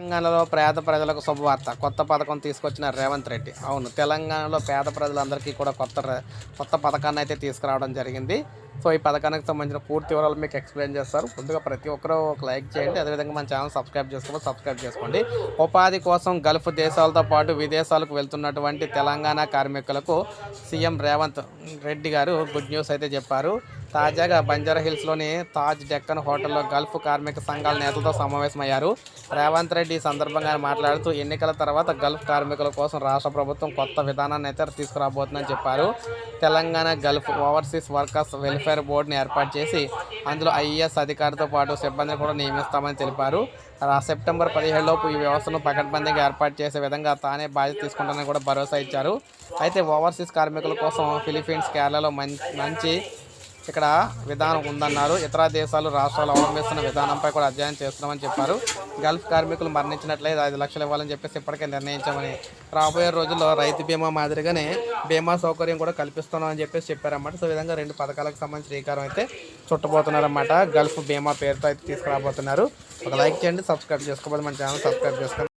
తెలంగాణలో పేద ప్రజలకు శుభవార్త కొత్త పథకం తీసుకొచ్చిన రేవంత్ రెడ్డి. అవును తెలంగాణలో పేద ప్రజలందరికీ కూడా కొత్త ర- కొత్త పథకాన్ని అయితే తీసుకురావడం జరిగింది. సో ఈ పథకానికి సంబంధించిన పూర్తి వివరాలు మీకు ఎక్స్ప్లెయిన్ చేస్తారు. ముందుగా ప్రతి ఒక్కరూ ఒక లైక్ చేయండి. అదేవిధంగా మన ఛానల్ సబ్స్క్రైబ్ చేసుకోవాలి సబ్స్క్రైబ్ చేసుకోండి. ఉపాధి కోసం గల్ఫ్ దేశాలతో పాటు విదేశాలకు వెళ్తున్నటువంటి తెలంగాణ కార్మికులకు సీఎం రేవంత్ రెడ్డి గారు గుడ్ న్యూస్ అయితే చెప్పారు. తాజాగా బంజారా హిల్స్లోని తాజ్ డెక్కన్ హోటల్లో గల్ఫ్ కార్మిక సంఘాల నేతలతో సమావేశమయ్యారు. రేవంత్ రెడ్డి ఈ సందర్భంగా మాట్లాడుతూ ఎన్నికల తర్వాత గల్ఫ్ కార్మికుల కోసం రాష్ట్ర ప్రభుత్వం కొత్త విధానాన్ని అయితే తీసుకురాబోతుందని చెప్పారు. Telangana Gulf overseas workers welfare బోర్డుని ఏర్పాటు చేసి అందులో ఐఏఎస్ అధికారితో పాటు సిబ్బందిని కూడా నియమిస్తామని తెలిపారు. సెప్టెంబర్ పదిహేడులోపు ఈ వ్యవస్థను పకడ్బందీగా ఏర్పాటు చేసే విధంగా తానే బాధ్యత తీసుకుంటానని కూడా భరోసా ఇచ్చారు. అయితే ఓవర్సీస్ కార్మికుల కోసం ఫిలిప్పీన్స్ కేరళలో మం- మంచి ఇక్కడ విధానం ఉందన్నారు. ఇతర దేశాలు రాష్ట్రాలు అవలంబిస్తున్న విధానంపై కూడా అధ్యయనం చేస్తున్నామని చెప్పారు. గల్ఫ్ కార్మికులు మరణించినట్లయితే ఐదు లక్షలు ఇవ్వాలని చెప్పేసి ఇప్పటికే నిర్ణయించామని రాబోయే రోజుల్లో రైతు బీమా మాదిరిగానే బీమా సౌకర్యం కూడా కల్పిస్తున్నామని చెప్పేసి చెప్పారన్నమాట. సో ఈ విధంగా రెండు పథకాలకు సంబంధించి శ్రీకారం అయితే చుట్టబోతున్నారన్నమాట. గల్ఫ్ బీమా పేరుతో అయితే తీసుకురాబోతున్నారు. ఒక లైక్ చేయండి సబ్స్క్రైబ్ చేసుకోకపోతే మన ఛానల్ సబ్స్క్రైబ్ చేసుకోండి.